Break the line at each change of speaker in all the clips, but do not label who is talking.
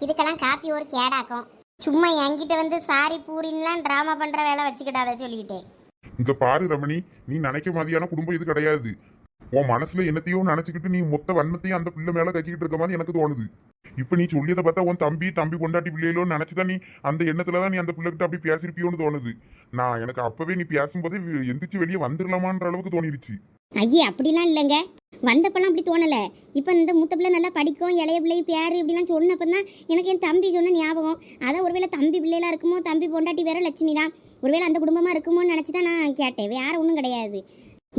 இதுக்கெல்லாம் காப்பி ஒரு கேடாக்கும். சும்மா என்கிட்ட வந்து சாரி பூரின்லாம் ட்ராமா பண்ற வேலை வச்சுக்கிட்டாத சொல்லிக்கிட்டேன்
இங்க பாரு ரமணி நீ நினைக்க மாதிரியான குடும்பம் இது கிடையாது. உன் மனசுல என்னத்தையோ நினைச்சுக்கிட்டு நீ மொத்த வன்மத்தையும் அந்த பிள்ளை மேல கட்டிக்கிட்டு இருக்க மாதிரி எனக்கு தோணுது. இப்ப நீ சொல்லியதை பார்த்தா உன் தம்பி தம்பி கொண்டாட்டி பிள்ளைகளோன்னு நினைச்சுதான் நீ அந்த எண்ணத்துலதான் நீ அந்த பிள்ளைகிட்ட அப்படி பேசிருப்பியோன்னு தோணுது. நான் எனக்கு அப்பவே நீ பேசும்போதே எந்திரிச்சு வெளியே வந்துடலாமான்ற அளவுக்கு தோணிருச்சு.
ஐயே அப்படிலாம் இல்லைங்க. வந்தப்பெல்லாம் அப்படி தோணலை. இப்போ இந்த மூத்த பிள்ளை நல்லா படிக்கும் இளைய பிள்ளை பேர் இப்படிலாம் சொன்னப்போ தான் எனக்கு என் தம்பி சொன்ன ஞாபகம். அதான் ஒருவேளை தம்பி பிள்ளைலாம் இருக்குமோ தம்பி பொண்டாட்டி வேற லட்சுமி தான். ஒருவேளை அந்த குடும்பமாக இருக்குமோன்னு நினச்சி தான் நான் கேட்டேன். வேறு ஒன்றும் கிடையாது.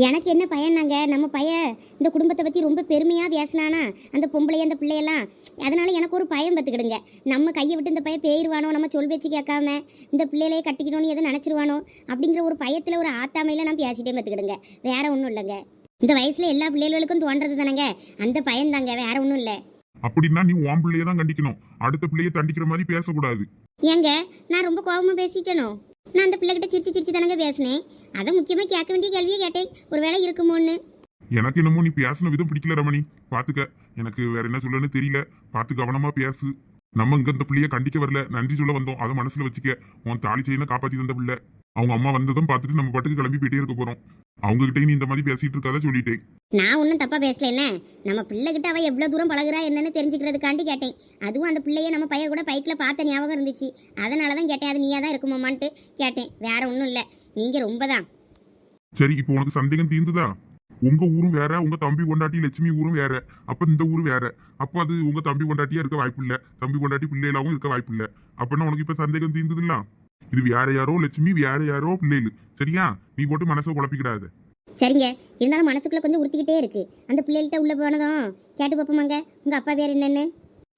எனக்கு என்ன பையனாங்க நம்ம பையன் இந்த குடும்பத்தை பற்றி ரொம்ப பெருமையாக பேசினானா? அந்த பொம்பளை அந்த பிள்ளையெல்லாம். அதனால எனக்கு ஒரு பயம் பார்த்துக்கிடுங்க. நம்ம கையை விட்டு இந்த பையன் பேயிருவானோ? நம்ம சொல் பேச்சு கேட்காம இந்த பிள்ளையிலே கட்டிக்கணும்னு எதுவும் நினச்சிருவானோ? அப்படிங்கிற ஒரு பயத்தில் ஒரு ஆத்தாமையில் நான் பேசிட்டே பார்த்துக்கிடுங்க. வேற ஒன்றும் இல்லைங்க. இந்த வயசுல எல்லா பிள்ளைகளுக்கும் தோன்றது தானங்க. அந்த பயம் தாங்க வேற ஒன்றும் இல்லை.
அப்படின்னா நீ உன் பிள்ளைய தான் கண்டிக்கணும். அடுத்த பிள்ளைய தண்டிக்கிற மாதிரி பேசக்கூடாது.
ஏங்க நான் ரொம்ப கோபமா பேசிட்டேனோ? நான் அந்த பிள்ளைகிட்ட சிரிச்சு சிரிச்சு தானங்க பேசினேன். அதை முக்கியமாக கேட்க வேண்டிய கேள்வியே கேட்டேன். ஒரு வேலை இருக்குமோன்னு.
எனக்கு என்னமோ நீ பேசின விதம் பிடிக்கல ரமணி. பாத்துக்க. எனக்கு வேற என்ன சொல்லணும்னு தெரியல. பார்த்து கவனமா பேசு. நம்ம இங்க இந்த பிள்ளைய கண்டிக்க வரல. நன்றி சொல்ல வந்தோம். அதை மனசுல வச்சுக்க. உன் தாலி செய்யணும் காப்பாத்தி தந்த பிள்ளை. அவங்க அம்மா வந்ததும் பார்த்துட்டு நம்ம பாட்டுக்கு கிளம்பி போயிட்டே இருக்க போறோம். அவங்க கிட்டயும் நீ இந்த மாதிரி பேசிட்டு இருக்காத சொல்லிட்டேன்.
நான் ஒன்றும் தப்பாக பேசல. என்ன? நம்ம பிள்ளைகிட்ட அவள் எவ்வளோ தூரம் பழகுறா என்னன்னு தெரிஞ்சுக்கிறதுக்காண்டி கேட்டேன். அதுவும் அந்த பிள்ளைய நம்ம பையன் கூட பைக்கில் பார்த்த ஞாபகம் இருந்துச்சு. அதனால தான் கேட்டேன் அது நீயா தான் இருக்குமாமான்ட்டு கேட்டேன். வேற ஒன்றும் இல்லை. நீங்கள் ரொம்ப தான்.
சரி இப்போ உனக்கு சந்தேகம் தீர்ந்துதா? உங்க ஊரும் வேற உங்க தம்பி கொண்டாட்டி லட்சுமி ஊரும் வேற. அப்ப இந்த ஊர் வேற. அப்போ அது உங்க தம்பி கொண்டாட்டியா இருக்க வாய்ப்பு இல்ல தம்பி கொண்டாட்டி பிள்ளைகளாவும் இருக்க வாய்ப்பு இல்ல அப்படின்னா உனக்கு இப்ப சந்தேகம் தீர்ந்ததுல்ல? இது வேற யாரோ லட்சுமி வேற யாரோ பிள்ளைகள். சரியா? நீ போட்டு மனசை குழப்பிக்கிடாத.
சரிங்க. இருந்தாலும் மனசுக்குள்ளே கொஞ்சம் உறுத்திக்கிட்டே இருக்கு. அந்த பிள்ளைகள்கிட்ட உள்ள போனதும் கேட்டு பார்ப்போமாங்க உங்கள் அப்பா பேர் என்னன்னு?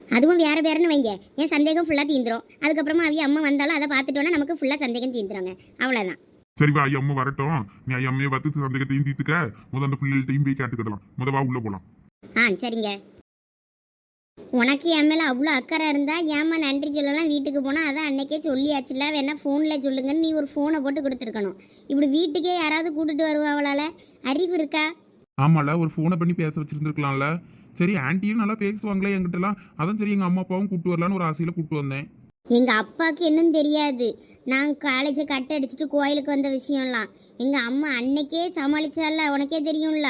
அதுவும் வேற பேருன்னு வைங்க. என் சந்தேகம் ஃபுல்லாக தீந்துரும். அதுக்கப்புறமா அவிய அம்மா வந்தாலும் அதை பார்த்துட்டோன்னா நமக்கு ஃபுல்லாக சந்தேகம் தீந்துருங்க. அவ்வளோதான்
சரி வா ஐயா அம்மா வரட்டும். நீ ஐயா அம்மையை பார்த்து சந்தேகத்தையும் தீர்த்துக்க. முத அந்த பிள்ளைகள்ட்டையும் போய் கேட்டுக்கிடலாம் முத வா உள்ள போலாம்.
ஆ சரிங்க. உனக்கு என் மேலே அவ்வளோ அக்கறை இருந்தா ஏம்மா நன்றி சொல்லலாம் வீட்டுக்கு போனால் அதான் அன்னைக்கே சொல்லியாச்சுல. வேணா ஃபோனில் சொல்லுங்கன்னு நீ ஒரு ஃபோனை போட்டு கொடுத்துருக்கணும். இப்படி வீட்டுக்கே யாராவது கூட்டிட்டு வருவாங்களால அறிவு இருக்கா?
ஆமால ஒரு ஃபோனை பண்ணி பேச வச்சிருந்துருக்கலாம்ல. சரி ஆன்ட்டியும் நல்லா பேசுவாங்களே என்கிட்டலாம். அதான் சரி எங்கள் அம்மா அப்பாவும் கூப்பிட்டு வரலான்னு ஒரு ஆசையில் கூப்பிட்டு வந்தேன்.
எங்கள் அப்பாவுக்கு என்னன்னு தெரியாது. நான் காலேஜை கட் அடிச்சுட்டு கோயிலுக்கு வந்த விஷயம்லாம். எங்கள் அம்மா அன்னைக்கே சமாளிச்சால உனக்கே தெரியும்ல?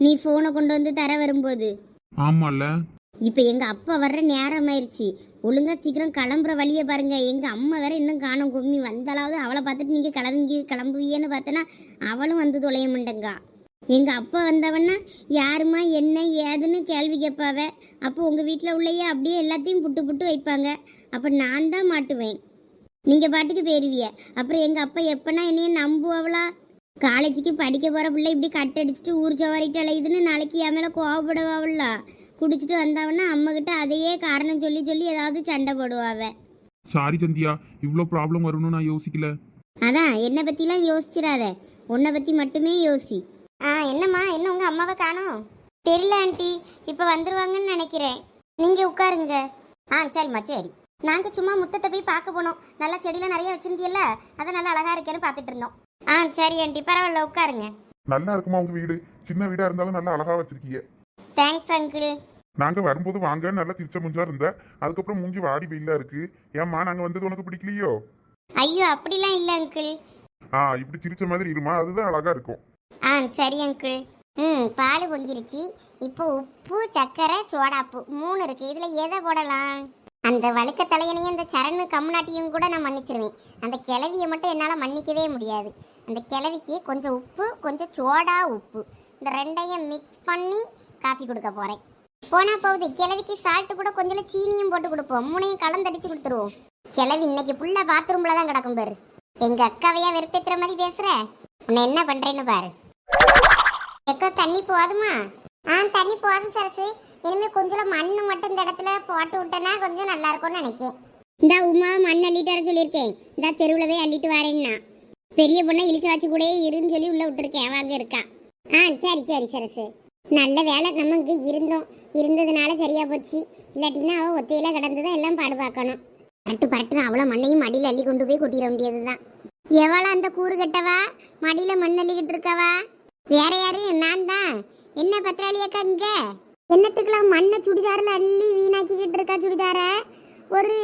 நீ ஃபோனை கொண்டு வந்து தர வரும்போது.
ஆமால
இப்போ எங்கள் அப்பா வர்ற நேரம் ஆயிடுச்சு ஒழுங்கா சீக்கிரம் கிளம்புற வழியை பாருங்க. எங்கள் அம்மா வேற இன்னும் காணும். கும்மி வந்தாலாவது அவளை பார்த்துட்டு நீங்கள் கிளம்பி கிளம்புவீன்னு பார்த்தனா அவளும் வந்து தொலைய மாட்டேங்கா. எங்கள் அப்பா வந்தவன்னா யாருமா என்ன ஏதுன்னு கேள்வி கேட்பாவ. அப்போ உங்கள் வீட்டில் உள்ளேயே அப்படியே எல்லாத்தையும் புட்டு புட்டு வைப்பாங்க. அப்போ நான் தான் மாட்டுவேன். நீங்கள் பாட்டுக்கு போயிருவிய அப்புறம் எங்கள் அப்பா எப்பனா என்னைய நம்புவாவளா? காலேஜுக்கு படிக்க போகிற பிள்ளை இப்படி கட்டடிச்சிட்டு ஊர் சவாரிட்டு அலையுதுன்னு நாளைக்கு என் மேலே கோவப்படுவாவல்ல குடிச்சிட்டு வந்தவன்னா அம்மாக்கிட்ட அதையே காரணம் சொல்லி சொல்லி ஏதாவது சண்டை போடுவாவ.
சாரி சந்தியா இவ்வளோ ப்ராப்ளம் வரும்னு நான் யோசிக்கல.
அதான் என்னை பற்றிலாம் யோசிச்சிடாத உன்னை பற்றி மட்டுமே யோசி. ஆ என்னம்மா என்ன உங்கள் அம்மாவை காணோம்? தெரியல ஆண்டி. இப்போ வந்துருவாங்கன்னு நினைக்கிறேன். நீங்கள் உட்காருங்க. ஆ சரிம்மா சரி. நாங்கள் சும்மா முத்தத்தை போய் பார்க்க போனோம். நல்லா செடியெலாம் நிறைய வச்சுருந்தியல்ல? அதான் நல்லா அழகாக இருக்கேன்னு பார்த்துட்டு இருந்தோம். ஆ சரி ஆண்டி. பரவாயில்ல உட்காருங்க.
நல்லா இருக்குமா உங்க வீடு? சின்ன வீடா இருந்தாலும் நல்லா அழகா வச்சிருக்கீங்க.
தேங்க்ஸ் அங்கிள்
நாங்க வரும்போது வாங்க நல்லா திருச்ச முஞ்சா இருந்த. அதுக்கப்புறம் மூஞ்சி வாடி வெயிலா இருக்கு. ஏம்மா நாங்க வந்தது உனக்கு பிடிக்கலையோ?
ஐயோ அப்படிலாம் இல்லை அங்கிள்
ஆ இப்படி சிரிச்ச மாதிரி இருமா? அதுதான் அழகா இருக்கும்.
ஆ சரி அங்கிள் ம் பால் பொங்கிருச்சு இப்போ உப்பு சர்க்கரை சோடாப்பு மூணு இருக்கு. இதில் எதை போடலாம்? அந்த வழுக்க தலையனையும் அந்த சரணு கம்நாட்டியும் கூட நான் மன்னிச்சிருவேன். அந்த கிளவியை மட்டும் என்னால் மன்னிக்கவே முடியாது. அந்த கிளவிக்கு கொஞ்சம் உப்பு கொஞ்சம் சோடா உப்பு. இந்த ரெண்டையும் மிக்ஸ் பண்ணி காஃபி கொடுக்க போகிறேன் போனால் போகுது. கிளவிக்கு சால்ட்டு கூட கொஞ்சம் சீனியும் போட்டு கொடுப்போம். மூணையும் கலந்தடிச்சு கொடுத்துருவோம். கிளவி இன்னைக்கு ஃபுல்லாக பாத்ரூமில் தான் கிடக்கும் பாரு. எங்கள் அக்காவையா வெறுப்பேற்றுற மாதிரி பேசுகிற உன்னை என்ன பண்ணுறேன்னு பாரு. எக்கோ தண்ணி போதுமா? ஆ தண்ணி போதும் சரசு. இனிமே கொஞ்சம் மண் மட்டும் இந்த இடத்துல போட்டு விட்டேன்னா கொஞ்சம் நல்லா இருக்கும்னு நினைக்கேன். இந்த உமா மண் அள்ளிட்டு வர சொல்லியிருக்கேன். இந்த தெருவில் போய் அள்ளிட்டு வரேன்னா. பெரிய பொண்ணை இழிச்சு வச்சு கூட இருன்னு சொல்லி உள்ள விட்டுருக்கேன். வாங்க இருக்கா. ஆ சரி சரி சரசு. நல்ல வேலை நம்ம இங்கே இருந்தோம். இருந்ததுனால சரியா போச்சு. இல்லாட்டினா அவள் ஒத்தையில கிடந்ததான் எல்லாம் பாடு பார்க்கணும். பரட்டு பரட்டுன்னு அவ்வளோ மண்ணையும் மடியில் அள்ளி கொண்டு போய் கொட்டிட வேண்டியது தான் எவ்வளோ அந்த கூறு கட்டவா? மடியில் மண் அள்ளிக்கிட்டு இருக்கவா? வேற யாரு? நான் தான் என்ன பத்திராளி அக்கா இங்க? என்னத்துக்குலாம் மண்ணை சுடிதாரில் அள்ளி வீணாக்கிக்கிட்டு இருக்கா சுடிதார? ஒரு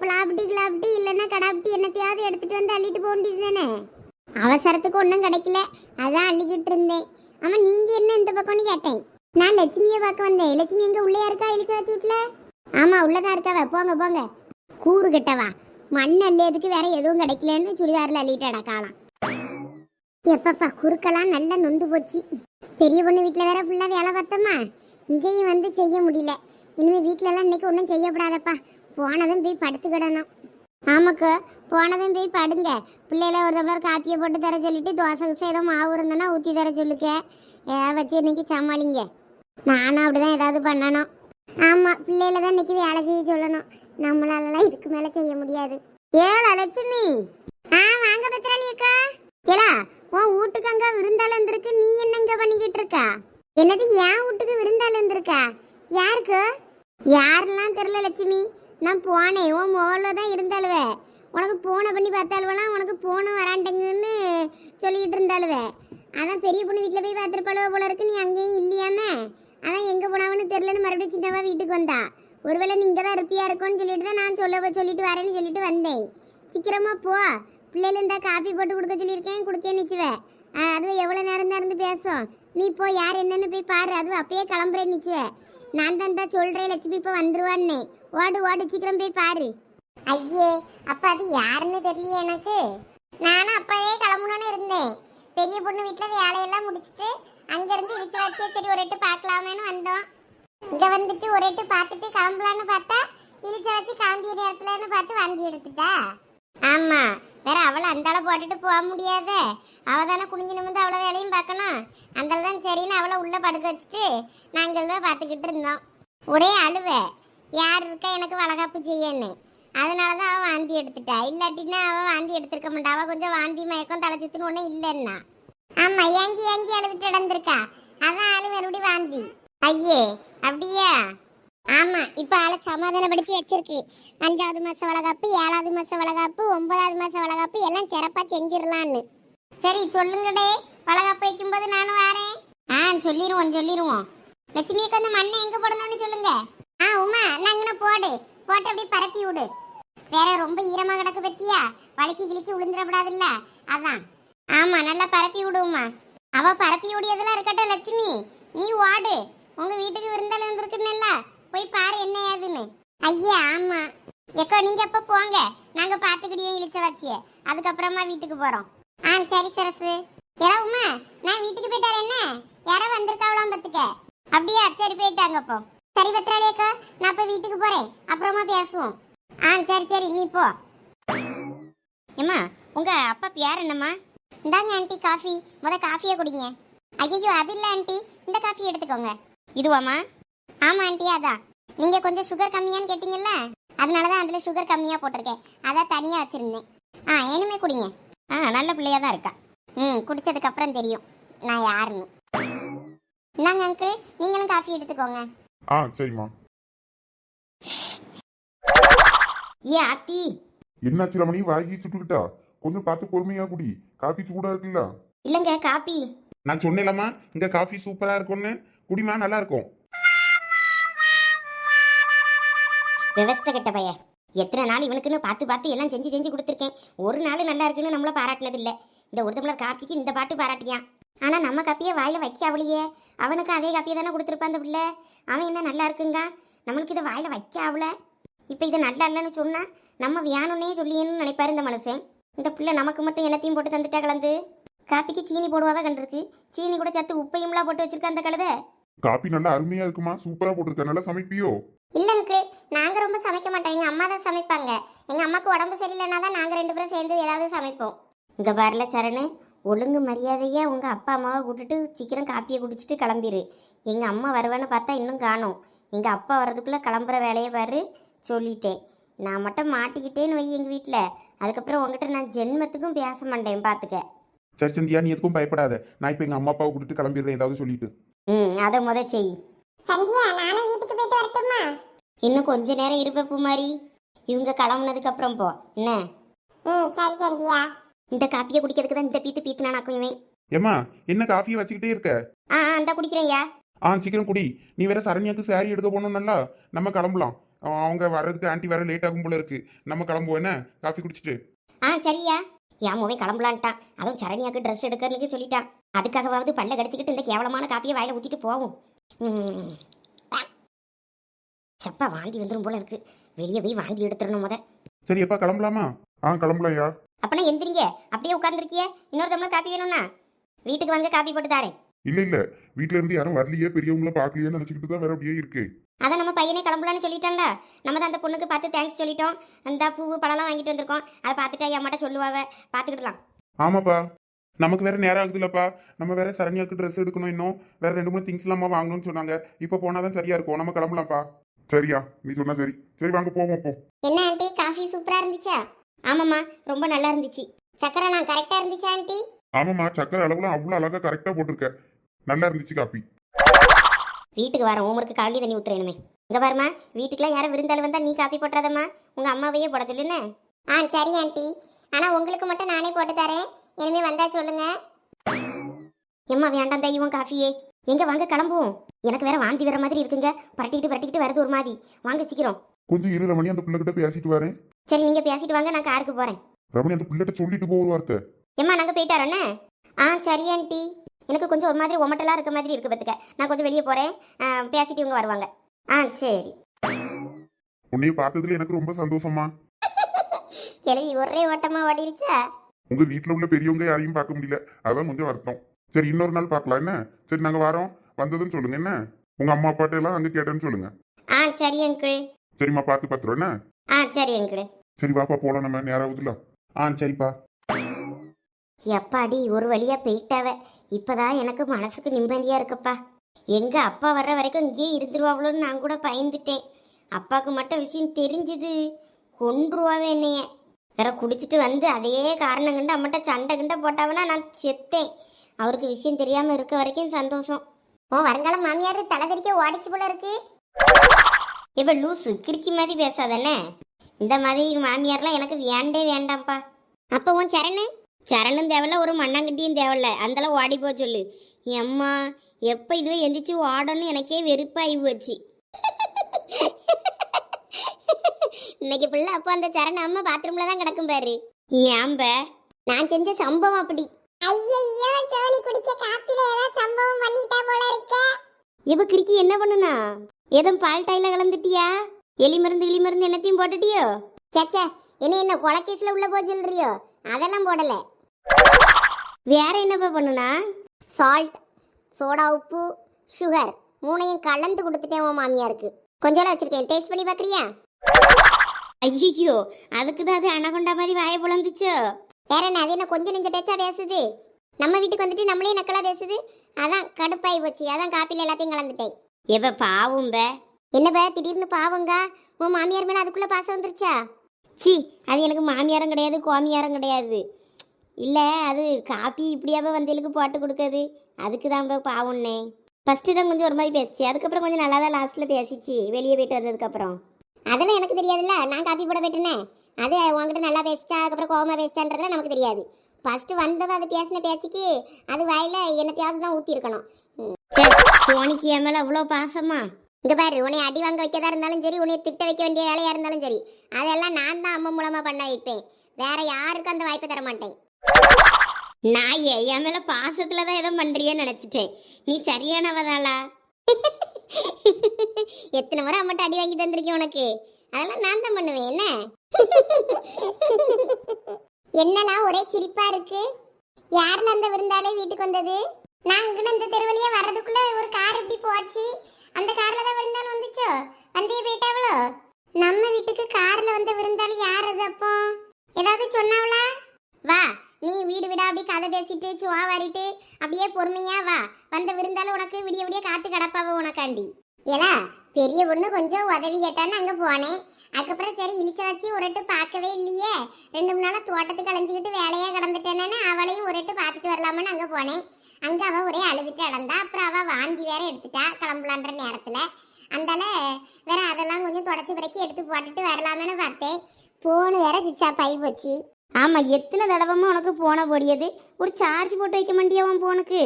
பிளாப்டி கிளாப்டி இல்லைன்னா கடாப்டி என்னத்தையாவது எடுத்துட்டு வந்து அள்ளிட்டு போக வேண்டியது தானே? அவசரத்துக்கு ஒன்றும் கிடைக்கல. அதான் அள்ளிக்கிட்டு இருந்தேன். ஆமா நீங்க என்ன இந்த பக்கம்னு கேட்டேன்? நான் லட்சுமியை பார்க்க வந்தேன். லட்சுமி எங்கே உள்ளே இருக்கா? இழிச்சு வச்சு வீட்டுல? ஆமா உள்ளதான் இருக்காவ. போங்க போங்க. கூறு கெட்டவா? மண் அள்ளியதுக்கு வேற எதுவும் கிடைக்கலன்னு சுடிதாரில் அள்ளிட்டு காலாம். எப்பப்பா குறுக்கெல்லாம் நல்லா நொந்து போச்சு. பெரிய பொண்ணு வீட்டில் வேற ஃபுல்லாக வேலை பார்த்தோமா? இங்கேயும் வந்து செய்ய முடியல. இனிமேல் வீட்டிலலாம் இன்னைக்கு ஒன்றும் செய்யப்படாதப்பா. போனதும் போய் படுத்துக்கிடணும். ஆமாக்கா போனதும் போய் படுங்க. பிள்ளையில ஒரு டம்ளர் காப்பியை போட்டு தர சொல்லிட்டு தோசை கிசை ஏதோ மாவு இருந்தனா ஊற்றி தர சொல்லுக்க ஏதாவது வச்சு இன்னைக்கு சமாளிங்க. நானும் அப்படிதான் ஏதாவது பண்ணணும். ஆமாம் பிள்ளையில தான் இன்னைக்கு வேலை செய்ய சொல்லணும். நம்மளாலலாம் இதுக்கு மேலே செய்ய முடியாது. ஏழா லட்சுமி. ஆ வாங்க பத்திராளி அக்கா ஏலா உன் வீட்டுக்கு அங்க விருந்தாள் வந்திருக்கு நீ என்ன இங்க பண்ணிக்கிட்டு இருக்கா? என்னது என் வீட்டுக்கு விருந்தாள் வந்திருக்கா? யாருக்கு? யாரெல்லாம் தெரியல லட்சுமி. நான் போனேன். உன் மோளில் தான் இருந்தாலுவே உனக்கு போனை பண்ணி பார்த்தாலுவெல்லாம் உனக்கு போன வராண்டங்கன்னு சொல்லிக்கிட்டு இருந்தாலுவே அதான் பெரிய பொண்ணு வீட்டில் போய் பார்த்துருப்பாளுவ போல இருக்கு நீ அங்கேயும் இல்லையாமே? அதான் எங்கே போனாவன்னு தெரிலன்னு மறுபடியும் சின்னவா வீட்டுக்கு வந்தா. ஒருவேளை நீங்கள் தான் இருப்பியா இருக்கும்னு சொல்லிட்டு தான் நான் சொல்ல சொல்லிட்டு வரேன்னு சொல்லிட்டு வந்தேன். சீக்கிரமா போ. பிள்ளைல இருந்தா காஃபி போட்டு கொடுக்க சொல்லியிருக்கேன் குடிக்க நிச்சுவே? அதுவும் எவ்வளோ நேரம் தான் இருந்து பேசும்? நீ போ யார் என்னன்னு போய் பாரு அதுவும் அப்பயே கிளம்புறேன் நிச்சுவே. நான் தான் தான் சொல்கிறேன் லட்சுமி இப்போ வந்துருவான்னு. ஓடு ஓடு சீக்கிரம் போய் பாரு. ஐயே அப்போ அது யாருன்னு தெரியல எனக்கு. நானும் அப்பவே கிளம்பணும்னு இருந்தேன். பெரிய பொண்ணு வீட்டில் வேலையெல்லாம் முடிச்சுட்டு அங்கேருந்து இழுத்து வச்சே சரி ஒரு எட்டு பார்க்கலாமேன்னு வந்தோம். இங்கே வந்துட்டு ஒரு எட்டு பார்த்துட்டு கிளம்பலான்னு பார்த்தா இழுச்ச வச்சு கிளம்பிய நேரத்துலன்னு பார்த்து வண்டி எடுத்துட்டா? ஆமா வேற அவளை அந்தாள போட்டுட்டு போக முடியாத. அவ தானே குனிஞ்சு நிமிந்து அவ்வளோ வேலையும் பார்க்கணும். அந்தால தான் சரின்னு அவளை உள்ள படுக்க வச்சுட்டு நாங்கள் பார்த்துக்கிட்டு இருந்தோம். ஒரே அழுவ. யார் இருக்கா எனக்கு வளகாப்பு செய்யன்னு. அதனால தான் அவள் வாந்தி எடுத்துட்டா. இல்லாட்டினா அவள் வாந்தி எடுத்திருக்க மாட்டா. அவள் கொஞ்சம் வாந்தி மயக்கம் தலை சுத்துன்னு ஒன்றும் இல்லைன்னா. ஆமா ஏங்கி ஏங்கி அழுதுட்டு இடந்திருக்கா அதான் ஆளு மறுபடியும் வாந்தி. ஐயே அப்படியா? ஆமா இப்ப ஆளை சமாதானப்படுத்தி வச்சிருக்கு. அஞ்சாவது மாச வளகாப்பு ஏழாவது மாச வளகாப்பு ஒன்பதாவது மாச வளகாப்பு எல்லாம் சிறப்பா செஞ்சிடலான்னு சரி சொல்லுங்கடே வளகாப்பு வைக்கும்போது நானும் வரேன். ஆ சொல்லிடுவோம் சொல்லிடுவோம் லட்சுமிக்கு அந்த மண்ணை எங்க போடணும்னு சொல்லுங்க? ஆ உமா நாங்கன போடு. போட்டு அப்படியே பரப்பி விடு. வேற ரொம்ப ஈரமா கிடக்கு பத்தியா? வலிக்கு கிளிக்கு விழுந்துடக்கூடாதுல்ல அதான். ஆமா நல்லா பரப்பி விடுவோமா அவ பரப்பி விடியதெல்லாம் இருக்கட்டும் லட்சுமி. நீ ஓடு. உங்க வீட்டுக்கு விருந்தாளி வந்திருக்குன்னு போய் பாரு என்ன ஏதுன்னு. ஐயா ஆமா. எக்கோ நீங்க எப்ப போங்க? நாங்க பாத்துக்கிட்டே இழிச்ச வச்சிய. அதுக்கப்புறமா வீட்டுக்கு போறோம். ஆ சரி சரசு. இரவுமா நான் வீட்டுக்கு போயிட்டாரு என்ன? யாரோ வந்திருக்காவளாம் பத்துக்க. அப்படியா சரி போயிட்டாங்க அப்போ சரி பத்திராளி அக்கா நான் இப்ப வீட்டுக்கு போறேன். அப்புறமா பேசுவோம். ஆ சரி சரி நீ போ. ஏம்மா உங்க அப்பா பேர் என்னம்மா? இந்தாங்க ஆண்டி காஃபி. முத காஃபியை குடிங்க. ஐயோ அது இல்லை ஆண்டி. இந்த காஃபி எடுத்துக்கோங்க. இதுவாம்மா? ஆமா ஆண்டி அதான் நீங்க கொஞ்சம் சுகர் கம்மியான்னு கேட்டீங்கல்ல? அதனால தான் அதில் சுகர் கம்மியாக போட்டிருக்கேன். அதான் தனியாக வச்சிருந்தேன். ஆ இனிமே குடிங்க. ஆ நல்ல பிள்ளையா தான் இருக்கா. ம் குடிச்சதுக்கு அப்புறம் தெரியும். நான் யாருன்னு. இந்தாங்க அங்கிள் நீங்களும் காஃபி எடுத்துக்கோங்க.
ஆ சரிம்மா.
ஏ ஆத்தி.
என்னாச்சு ரமணி? வாங்கி சுட்டுக்கிட்டா? கொஞ்சம் பார்த்து பொறுமையா குடி. காபி சூடா இருக்குல்ல?
இல்லைங்க காப்பி
நான் சொன்னேன்லம்மா இங்க காஃபி சூப்பரா இருக்கும்னு. குடிமா நல்லா இருக்கும்.
விவஸ்த கெட்ட பையன் எத்தனை நாள் இவனுக்குன்னு பார்த்து பார்த்து எல்லாம் செஞ்சு செஞ்சு கொடுத்துருக்கேன். ஒரு நாள் நல்லா இருக்குன்னு நம்மள பாராட்டினதில்லை. இந்த ஒரு தமிழர் காப்பிக்கு இந்த பாட்டு பாராட்டியான் ஆனால் நம்ம காப்பியை வாயில் வைக்க அவளையே அவனுக்கு அதே காப்பியை தானே கொடுத்துருப்பான் அந்த பிள்ளை. அவன் என்ன நல்லா இருக்குங்க? நம்மளுக்கு இதை வாயில் வைக்க அவள இப்போ இதை நல்லா இல்லைன்னு சொன்னால் நம்ம வியானுன்னே சொல்லியேன்னு நினைப்பாரு இந்த மனுஷன். இந்த பிள்ளை நமக்கு மட்டும் எல்லாத்தையும் போட்டு தந்துட்டா கலந்து? காப்பிக்கு சீனி போடுவாவே கண்டிருக்கு. சீனி கூட சேர்த்து உப்பையும்லாம் போட்டு வச்சிருக்க அந்த கழுதை?
காபி நல்லா அருமையா இருக்குமா? சூப்பரா போட்டிருக்க. நல்லா சமைப்பியோ?
இல்லை அங்கிள் நாங்கள் ரொம்ப சமைக்க மாட்டோம். எங்கள் அம்மா தான் சமைப்பாங்க. எங்கள் அம்மாவுக்கு உடம்பு சரியில்லைன்னா தான் நாங்கள் ரெண்டு பேரும் சேர்ந்து ஏதாவது சமைப்போம்.
இங்க பாருல சரணு ஒழுங்கு மரியாதையா உங்க அப்பா அம்மாவை கூட்டிட்டு சீக்கிரம் காப்பியை குடிச்சிட்டு கிளம்பிரு. எங்க அம்மா வருவேன்னு பார்த்தா இன்னும் காணோம். எங்க அப்பா வர்றதுக்குள்ள கிளம்புற வேலையை பாரு சொல்லிட்டேன். நான் மட்டும் மாட்டிக்கிட்டேன்னு வை எங்க வீட்டில் அதுக்கப்புறம் உங்ககிட்ட நான் ஜென்மத்துக்கும் பேச மாட்டேன் பார்த்துக்க
சரி சந்தியா நீ எதுக்கும் பயப்படாத. நான் இப்போ எங்க அம்மா அப்பாவை கூட்டிட்டு கிளம்பிடுறேன் ஏதாவது சொல்லிட்டு.
ம் அதை முத செய்.
சந்தியா நானும் வீட்டுக்கு போயிட்டு வரட்டுமா?
இன்னும் கொஞ்ச நேரம் இருப்ப பூமாரி இவங்க கிளம்புனதுக்கு அப்புறம் போ. என்ன?
ம் சரி சந்தியா.
இந்த காப்பியை குடிக்கிறதுக்கு தான் இந்த பீத்து பீத்து நான் இவன்.
ஏம்மா என்ன காஃபியை வச்சுக்கிட்டே இருக்க?
ஆ ஆ இந்த குடிக்கிறேன்யா
ஆ சீக்கிரம் குடி. நீ வேற சரண்யாக்கு saree எடுக்க போகணும் நல்லா. நம்ம கிளம்பலாம். அவங்க வர்றதுக்கு ஆன்ட்டி வர லேட் ஆகும் போல இருக்கு. நம்ம கிளம்புவோம் என்ன? காஃபி குடிச்சிட்டு.
ஆ சரியா என் மோவே கிளம்பலான்ட்டான். அதுவும் சரணியாக்கு ட்ரெஸ் எடுக்கிறதுக்கு சொல்லிட்டான். அதுக்காகவாவது பல்ல கடிச்சிக்கிட்டு இந்த கேவலமான காப்பியை வாயில ஊத்திட்டு போவோம். சப்பா வாந்தி வந்துடும் போல இருக்கு. வெளியே போய் வாந்தி எடுத்துடணும் முத.
சரி எப்பா கிளம்பலாமா?
ஆ கிளம்பலையா?
அப்பனா எந்திரிங்க. அப்படியே உட்காந்துருக்கிய இன்னொரு டம்ளர் காப்பி வேணும்னா? வீட்டுக்கு வாங்க காப்பி போட்டு தாரேன்.
இல்ல இல்ல. வீட்ல இருந்து யாரும் வரலையே பெரியவங்கள பாக்கலையே நினைச்சுக்கிட்டு தான் வேற அப்படியே இருக்கு
அதான் நம்ம பையனே கிளம்பலான்னு சொல்லிட்டான்ல நம்ம தான் அந்த பொண்ணுக்கு பார்த்து தேங்க்ஸ் சொல்லிட்டோம். அந்த பூ பழம்லாம் வாங்கிட்டு வந்திருக்கோம். அதை பார்த்துட்டு அம்மாட்ட சொல்லுவாவ. பார்த்துக்கிடலாம்.
ஆமாப்பா. நமக்கு வேற நேரம் ஆகுதுல்லப்பா நம்ம வேற சரண்யாக்கு ட்ரெஸ் எடுக்கணும் இன்னும். வேற ரெண்டு மூணு திங்ஸ் இல்லாம வாங்கணும்னு சொன்னாங்க. இப்போ போனாதான் சரியா இருக்கும். நம்ம கிளம்பலாம்ப்பா.
சரியா. நீ சொன்னா சரி. சரி வாங்க போவோம் போ.
என்ன ஆண்டி? காஃபி சூப்பரா இருந்துச்சா?
ஆமாம்மா. ரொம்ப நல்லா இருந்துச்சு.
சக்கரை நான் கரெக்டா இருந்துச்சா ஆண்டி?
ஆமாம்மா. சக்கரை அளவுலாம் அவ்வளவு அழகா கரெக்டா போட்டிருக்க. நல்லா இருந்துச்சு காப்பி
வீட்டுக்கு வர ஹோம்ஒர்க்கு காலி தண்ணி ஊத்துறேனுமே இங்க பாருமா வீட்டுக்குலாம் யாரும் விருந்தாள் வந்தா நீ காப்பி போட்டுறாதம்மா. உங்க அம்மாவையே போட சொல்லுன்னு.
ஆ சரி ஆண்டி. ஆனா உங்களுக்கு மட்டும் நானே போட்டு தரேன். இனிமே வந்தா சொல்லுங்க.
எம்மா வேண்டாம் தெய்வம் காஃபியே. எங்க வாங்க கிளம்புவோம். எனக்கு வேற வாந்தி வர மாதிரி இருக்குங்க. பரட்டிக்கிட்டு பரட்டிக்கிட்டு வருது ஒரு மாதிரி. வாங்க சீக்கிரம்.
கொஞ்சம் இரு ரமணி அந்த பிள்ளைகிட்ட பேசிட்டு வரேன்.
சரி நீங்க பேசிட்டு வாங்க நான் காருக்கு போறேன்.
ரமணி அந்த பிள்ளைகிட்ட சொல்லிட்டு போ ஒரு வார்த்தை.
எம்மா நாங்க போயிட்டாரண்ணே ஆ சரி ஆண்டி. எனக்கு கொஞ்சம் ஒரு மாதிரி ஒமட்டலா இருக்க மாதிரி இருக்கு பத்துக்க. நான் கொஞ்சம் வெளியே போறேன். ஆ, பேசிட்டு இவங்க வருவாங்க. ஆ சரி.
உன்னைய பார்த்ததுல எனக்கு ரொம்ப சந்தோஷமா
கிளவி ஒரே ஓட்டமா ஓடிருச்சா?
உங்க வீட்ல உள்ள பெரியவங்க யாரையும் பார்க்க முடியல. அதான் கொஞ்சம் வருத்தம். சரி இன்னொரு நாள் பார்க்கலாம். என்ன? சரி நாங்க வரோம். வந்ததுன்னு சொல்லுங்க. என்ன? உங்க அம்மா அப்பாட்ட எல்லாம் அங்க கேட்டேன்னு சொல்லுங்க.
ஆ சரி அங்கிள்.
சரிம்மா பார்த்து பத்துருவோம் என்ன?
ஆ சரி அங்கிள்.
சரி வாப்பா போலாம் நம்ம. நேரம் ஆகுதுல
ஆ சரிப்பா.
எப்பாடி ஒரு வழியாக போயிட்டாவ. இப்போதான் எனக்கு மனசுக்கு நிம்மதியாக இருக்குப்பா. எங்கள் அப்பா வர்ற வரைக்கும் இங்கேயே இருந்துருவாங்களோன்னு நான் கூட பயந்துட்டேன். அப்பாவுக்கு மட்டும் விஷயம் தெரிஞ்சுது. கொன்றுவாவே என்னைய. வேற குடிச்சிட்டு வந்து அதையே காரணம் கண்டு அம்மட்ட சண்டை கிண்ட போட்டாவனா நான் செத்தேன். அவருக்கு விஷயம் தெரியாம இருக்க வரைக்கும் சந்தோஷம்.
ஓ வருங்கால மாமியார் தலை தெறிக்க ஓடிச்சு போல இருக்கு.
இப்ப லூசு கிறுக்கி மாதிரி பேசாதானே இந்த மாதிரி மாமியார்லாம் எனக்கு வேண்டே வேண்டாம்ப்பா.
அப்போ உன் சரணு?
சரணும் தேவையில்ல ஒரு மண்ணாங்கட்டியும் தேவையில்ல. அந்தளவு ஓடி போக சொல்லு. எம்மா எப்போ இதுவே எந்திரிச்சு ஓடணும் எனக்கே வெறுப்பாகி போச்சு.
இன்னைக்கு பிள்ளை அப்போ அந்த சரண அம்மா பாத்ரூம்ல தான் கிடக்கும் பாரு.
ஏம்ப
நான் செஞ்ச சம்பவம் அப்படி. ஐயோ சோனி குடிக்க காப்பில ஏதாவது சம்பவம் பண்ணிட்டா போல இருக்க.
இப்போ கிறுக்கி என்ன பண்ணுனா? எதுவும் பால் டைல கலந்துட்டியா? எலி மருந்து கிளி மருந்து என்னத்தையும் போட்டுட்டியோ?
சச்சா என்ன என்ன கொலக்கேஸ்ல உள்ள போய் சொல்றியோ? அதெல்லாம் போடல.
வேற என்னப்பா பண்ணுனா?
சால்ட் சோடா உப்பு சுகர் மூணையும் கலந்து கொடுத்துட்டேன் உன் மாமியாருக்கு. கொஞ்சம் வச்சிருக்கேன். டேஸ்ட் பண்ணி பார்க்கறியா
ஐயோ அதுக்கு தான் அது அனகொண்டா மாதிரி வாயை புலந்துச்சோ?
வேற என்ன அது என்ன கொஞ்சம் நெஞ்ச டேஸ்டா பேசுது? நம்ம வீட்டுக்கு வந்துட்டு நம்மளே நக்கலா பேசுது? அதான் கடுப்பாயி போச்சு. அதான் காப்பில எல்லாத்தையும் கலந்துட்டேன்.
எவ பாவும் பே.
என்னப்பா திடீர்னு பாவங்க? உன் மாமியார் மேல அதுக்குள்ள பாசம் வந்துருச்சா?
சி அது எனக்கு மாமியாரும் கிடையாது கோமியாரும் கிடையாது. இல்லை அது காப்பி இப்படியாவே வந்தேலுக்கு போட்டு கொடுக்குது. அதுக்கு தான் பாவம்னே. ஃபஸ்ட்டு தான் கொஞ்சம் ஒரு மாதிரி பேசிச்சு. அதுக்கப்புறம் கொஞ்சம் நல்லா தான் லாஸ்ட்டில் பேசிச்சு. வெளியே போயிட்டு வந்ததுக்கப்புறம்.
அதெல்லாம் எனக்கு தெரியாதுல்ல. நான் காப்பி போட போயிட்டேனே. அது உன்கிட்ட நல்லா பேசிச்சா அதுக்கப்புறம் கோவமா பேசிச்சான்றதுலாம் நமக்கு தெரியாது. ஃபர்ஸ்ட் வந்தது அது பேசின பேச்சுக்கு அது வாயில என்னத்தையாவது தான் ஊத்தி இருக்கணும்
சோனிக்கு என் மேலே அவ்வளோ பாசமா?
இங்க பாரு உன்னை அடி வாங்க வைக்கதா இருந்தாலும் சரி உன்னை திட்ட வைக்க வேண்டிய வேலையா இருந்தாலும் சரி அதெல்லாம் நான் தான் அம்மா மூலமா பண்ண வைப்பேன். வேற யாருக்கும் அந்த வாய்ப்பை தர மாட்டேன்
நான் ஏன் என் மேலே தான் ஏதோ பண்ணுறியன்னு நினைச்சிட்டேன். நீ சரியானவதாளா?
எத்தனை முறை அம்மாட்ட அடி வாங்கி தந்திருக்கேன் உனக்கு? அதெல்லாம் நான் தான் பண்ணுவேன் என்ன? என்னலாம் ஒரே சிரிப்பா இருக்கு? யார்ல அந்த விருந்தாலே வீட்டுக்கு வந்தது? நான் இங்க இந்த தெருவழியா வர்றதுக்குள்ள ஒரு கார் எப்படி போச்சு. அந்த கார்ல தான் விருந்தாள் வந்துச்சோ? வந்தே போயிட்டாவளோ நம்ம வீட்டுக்கு கார்ல வந்த விருந்தாளி யார் அது அப்போ? ஏதாவது சொன்னாவளா? வா நீ வீடு விடா அப்படி கதை பேசிட்டு சுவா வாரிட்டு அப்படியே பொறுமையா வா. வந்த விருந்தாலும் உனக்கு விடிய விடிய காத்து கிடப்பாவ உனக்காண்டி. ஏலா பெரிய பொண்ணு கொஞ்சம் உதவி கேட்டான்னு அங்க போனேன் அதுக்கப்புறம் சரி இழிச்ச வச்சு ஒருட்டு பார்க்கவே இல்லையே. ரெண்டு மூணு நாளா தோட்டத்துக்கு அலைஞ்சிக்கிட்டு வேலையா கிடந்துட்டேன்னு அவளையும் ஒருட்டு பார்த்துட்டு வரலாமான்னு அங்க போனேன் அங்க அவ ஒரே அழுதுட்டு அடந்தா அப்புறம் அவ வாந்தி வேற எடுத்துட்டா கிளம்பலான்ற நேரத்துல. அந்தால வேற அதெல்லாம் கொஞ்சம் தொடச்சி பிறக்கி எடுத்து போட்டுட்டு வரலாமேன்னு பார்த்தேன். ஃபோனு வேற சிச்சா பை போச்சு.
ஆமாம் எத்தனை தடவைமோ உனக்கு போன பொடியது? ஒரு சார்ஜ் போட்டு வைக்க மாட்டியா உன் போனுக்கு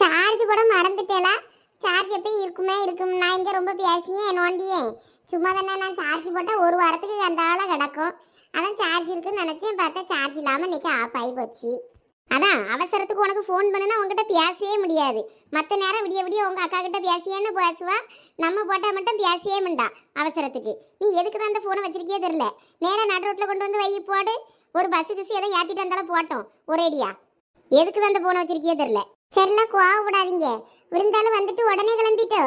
சார்ஜ் போட மறந்துட்டேலா. சார்ஜ் எப்பயும் இருக்குமே இருக்கும். நான் இங்கே ரொம்ப பேசியே நோண்டியே? சும்மா தானே நான் சார்ஜ் போட்டால் ஒரு வாரத்துக்கு அந்த ஆளை கிடக்கும். அதான் சார்ஜ் இருக்குன்னு நினச்சேன். பார்த்தா சார்ஜ் இல்லாமல் இன்னைக்கு ஆஃப் ஆகி போச்சு. அதான் அவசரத்துக்கு உனக்கு ஃபோன் பண்ணுனா உங்ககிட்ட பேசவே முடியாது. மற்ற நேரம் விடிய விடிய உங்கள் அக்கா கிட்ட பேசியேன்னு பேசுவா. நம்ம போட்டால் மட்டும் பேசவே மாட்டா அவசரத்துக்கு. நீ எதுக்கு தான் அந்த ஃபோனை வச்சிருக்கியே தெரில நேராக நடு ரோட்டில் கொண்டு வந்து வை போடு. ஒரு பஸ்ஸு கிசு எதை ஏற்றிட்டு வந்தாலும் போட்டோம். ஒரேடியா எதுக்கு தான் அந்த ஃபோனை வச்சிருக்கியே தெரில சரிலாம் கோவப்படாதீங்க. விருந்தாலும் வந்துட்டு உடனே கிளம்பிட்டோ.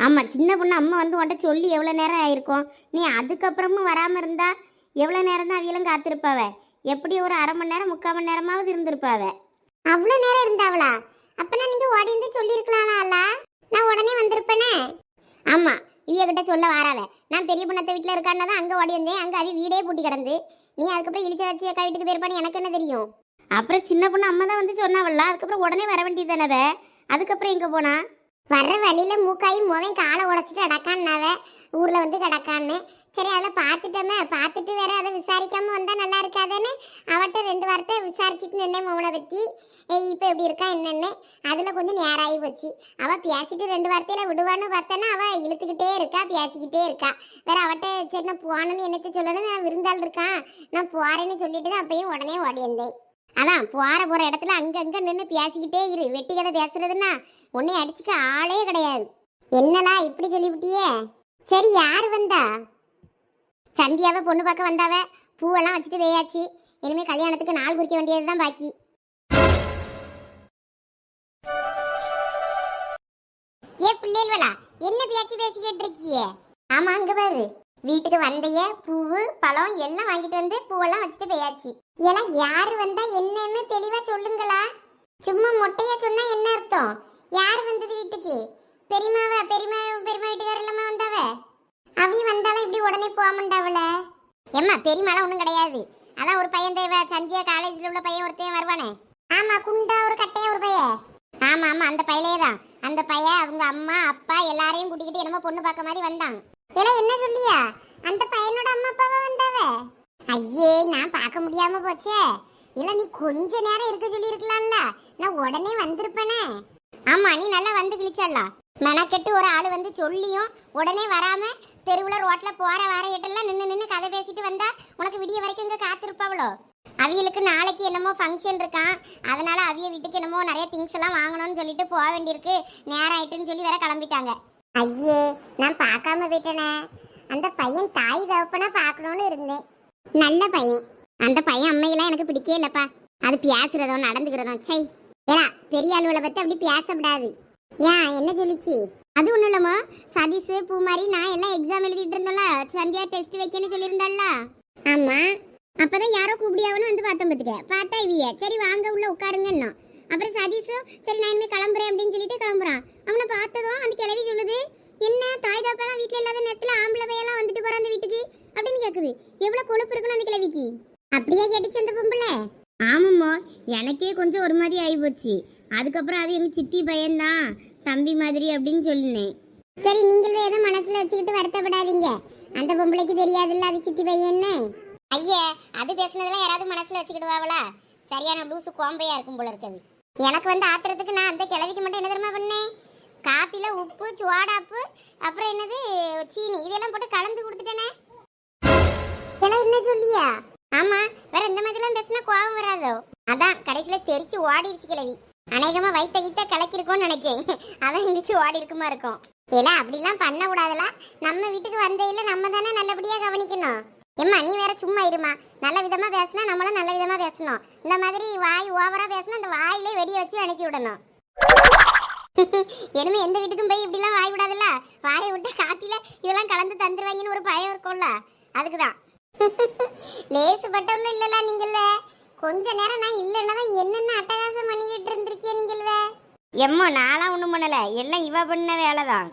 ஆமாம் சின்ன பொண்ணு அம்மா வந்து உன்ட்ட சொல்லி எவ்வளோ நேரம் ஆயிருக்கும். நீ அதுக்கப்புறமும் வராமல் இருந்தா எவ்வளோ நேரம் தான் அவியலும் காத்திருப்பாவ? எப்படி ஒரு அரை மணி நேரம் முக்கால் மணி நேரமாவது இருந்திருப்பாவ?
அவ்வளோ நேரம் இருந்தாவளா? அப்பனா நீங்க ஓடி இருந்து சொல்லியிருக்கலாம்ல. நான் உடனே வந்திருப்பேனே.
ஆமாம் இவியகிட்ட சொல்ல வாராவ நான் பெரிய பொண்ணத்த வீட்டில் இருக்கான்னு தான் அங்கே ஓடி வந்தேன். அங்கே அவி வீடே பூட்டி கிடந்து. நீ அதுக்கப்புறம் இழிச்ச வச்சு அக்கா வீட்டுக்கு போயிருப்பான்னு எனக்கு என்ன தெரியும்? அப்புறம் சின்ன பொண்ணு அம்மா தான் வந்து சொன்னாவல்ல. அதுக்கப்புறம் உடனே வர வேண்டியது தானவ அதுக்கப்புறம் எங்கே போனா?
வர்ற வழியில மூக்காயி மோவன் காலை உடச்சிட்டு அடக்கான்னாவே ஊர்ல வந்து கிடக்கான்னு. சரி அதெல்லாம் பார்த்துட்டோமே. பார்த்துட்டு வேற அதை விசாரிக்காம வந்தால் நல்லா இருக்காதுன்னு அவட்ட ரெண்டு வார்த்தை விசாரிச்சுட்டு நின்னேன் மௌனை பற்றி இப்போ எப்படி இருக்கா என்னென்னு? அதில் கொஞ்சம் நேராகி போச்சு. அவள் பேசிட்டு ரெண்டு வார்த்தையில விடுவான்னு பார்த்தேன்னா அவள் இழுத்துக்கிட்டே இருக்கா பேசிக்கிட்டே இருக்கா. வேற அவட்ட சரி நான் போனேன்னு எனக்கு சொல்லணும்? நான் விருந்தாள் இருக்கான் நான் போகிறேன்னு சொல்லிட்டு தான் அப்பயும் உடனே ஓடி வந்தேன். அதான் போகிற போகிற இடத்துல அங்கங்கே நின்று பேசிக்கிட்டே இரு. வெட்டி கதை பேசுறதுன்னா உன்னை அடிச்சுக்க ஆளே கிடையாது. என்னலா இப்படி சொல்லிவிட்டியே? சரி யார் வந்தா? சந்தியாவை பொண்ணு பார்க்க வந்தாவ. பூவெல்லாம் வச்சுட்டு வேயாச்சு. இனிமேல் கல்யாணத்துக்கு நாள் குறிக்க வேண்டியது தான் பாக்கி. ஏ பிள்ளைகளா என்ன பேச்சு பேசிக்கிட்டு இருக்கியே? ஆமா அங்க பாரு. வீட்டுக்கு வந்தைய பூவு பழம் எல்லாம் வாங்கிட்டு வந்து பூவெல்லாம் வச்சுட்டு போயாச்சு. எல்லாம் யாரு வந்தா என்னன்னு தெளிவா சொல்லுங்களா. சும்மா மொட்டையா சொன்னா என்ன அர்த்தம்? யார் வந்தது வீட்டுக்கு? பெரியமாவ பெரியமா பெரியமா வீட்டுக்காரர் இல்லாம வந்தாவ? அவி வந்தாலும் இப்படி உடனே போக ஏம்மா எம்மா பெரியமாலாம் ஒன்றும் கிடையாது. அதான் ஒரு பையன் தேவை. சந்தியா காலேஜில் உள்ள பையன் ஒருத்தையும் வருவானே. ஆமா குண்டா ஒரு கட்டையா ஒரு பையன். ஆமா ஆமா அந்த பையலே தான். அந்த பையன் அவங்க அம்மா அப்பா எல்லாரையும் கூட்டிக்கிட்டு என்னமோ பொண்ணு பார்க்க மாதிரி வந்தான். இதெல்லாம் என்ன சொல்லியா? அந்த பையனோட அம்மா அப்பாவா வந்தாவ? ஐயே நான் பார்க்க முடியாம போச்சே. இல்லை நீ கொஞ்ச நேரம் இருக்க சொல்லி இருக்கலாம்ல நான் உடனே வந்திருப்பேனே. ஆமா நீ நல்லா வந்து கிழிச்சிடலாம் மெனக்கெட்டு ஒரு ஆள் வந்து சொல்லியும் உடனே வராமல் தெருவில் ரோட்டில் போகிற வர இடெல்லாம் நின்று நின்று கதை பேசிட்டு வந்தால் உனக்கு விடிய வரைக்கும் இங்கே காத்திருப்பாவளோ? அவியலுக்கு நாளைக்கு என்னமோ ஃபங்க்ஷன் இருக்கான் அதனால் அவிய வீட்டுக்கு என்னமோ நிறைய திங்ஸ் எல்லாம் வாங்கணும்னு சொல்லிட்டு போக வேண்டியிருக்கு. நேரம் ஆயிட்டுன்னு சொல்லி வேற கிளம்பிட்டாங்க. ஐயே நான் பார்க்காம போயிட்டேனே. அந்த பையன் தாய் தகப்பனா பார்க்கணும்னு இருந்தேன். நல்ல பையன். அந்த பையன் அம்மையெல்லாம் எனக்கு பிடிக்கவே இல்லைப்பா. அது பேசுறதோ நடந்துக்கிறதோ சை ஏலா பெரிய ஆளுகளை பற்றி அப்படி பேசக்கூடாது ஏன் என்ன சொல்லிச்சு? அது ஒண்ணும் இல்லம்மா. சதீஷ் பூமாரி நான் எல்லாம் எக்ஸாம் எழுதிட்டு இருந்தோம்ல. சந்தியா டெஸ்ட் வைக்கன்னு சொல்லியிருந்தாள்ல. ஆமா. அப்பதான் யாரோ கூப்பிடியாவனு வந்து பார்த்தோம் பார்த்துக்க. பார்த்தா இவிய? சரி வாங்க உள்ள உட்காருங்கன்னோ. அப்புறம் சதீஷும் சரி நான் இனிமேல் கிளம்புறேன் அப்படின்னு சொல்லிட்டு கிளம்புறான். அவனை பார்த்ததும் அந்த கிளவி சொல்லுது என்ன தாய் தாப்பெல்லாம் வீட்டில் இல்லாத நேரத்தில் ஆம்பளை பையெல்லாம் வந்துட்டு போறான் அந்த வீட்டுக்கு? அப்படின்னு கேட்குது எவ்வளோ கொழுப்பு இருக்குன்னு அந்த கிளவிக்கு அப்படியே கேட்டுச்சு அந்த பொம்பளை?
ஆமாம்மா. எனக்கே கொஞ்சம் ஒரு மாதிரி ஆகிப்போச்சு அதுக்கப்புறம் அது எங்கள் சித்தி பையன்தான். தம்பி மாதிரி அப்படின்னு சொல்லினேன்.
சரி நீங்களும் எதுவும் மனசுல வச்சுக்கிட்டு வருத்தப்படாதீங்க. அந்த பொம்பளைக்கு தெரியாதுல்ல அது சித்தி பையன்னு.
ஐயா அது பேசுனதெல்லாம் யாராவது மனசில் வச்சுக்கிடுவாங்களா சரியான லூசு கோம்பையா இருக்கும் போல இருக்குது.
எனக்கு வந்து ஆத்திரத்துக்கு நான் அந்த கிழவிக்கு மட்டும் என்ன தெரியுமா பண்ணேன்? காப்பில உப்பு சுவாடாப்பு அப்புறம் என்னது சீனி இதெல்லாம் போட்டு கலந்து கொடுத்துட்டேனே. இதெல்லாம் என்ன சொல்லியா? ஆமா வேற இந்த மாதிரிலாம் பேசினா கோபம் வராதோ? அதான் கடைசியில தெரிச்சு ஓடிடுச்சு கிழவி அநேகமாக வைத்த கிட்ட கலக்கிருக்கோம்னு நினைக்கேன். அதான் எந்திரிச்சு ஓடி இருக்குமா இருக்கும். இல்ல அப்படிலாம் பண்ண கூடாதுல. நம்ம வீட்டுக்கு வந்தையில நம்ம தானே நல்லபடியா கவனிக்கணும். ஏம்மா நீ வேற சும்மா இருமா. நல்ல விதமா பேசினா நம்மளும் நல்ல விதமா பேசணும். இந்த மாதிரி வாய் ஓவரா பேசினா அந்த வாயிலே வெடி வச்சு அனுப்பி விடணும். இனிமே எந்த வீட்டுக்கும் போய் இப்படிலாம் வாய் விடாதுல்ல வாயை விட்டு காட்டில இதெல்லாம் கலந்து தந்துருவாங்கன்னு ஒரு பயம் இருக்கும்ல. அதுக்குதான். லேசுப்பட்டவங்களும் இல்லைல்ல நீங்களே கொஞ்ச நேரம் நான் இல்லைன்னா தான் என்னென்ன அட்டகாசம் பண்ணிக்கிட்டு இருந்திருக்கீங்க நீங்கள்வ
எம்மா நான்லாம் ஒன்றும் பண்ணலை. எல்லாம் இவ பண்ண வேலை தான்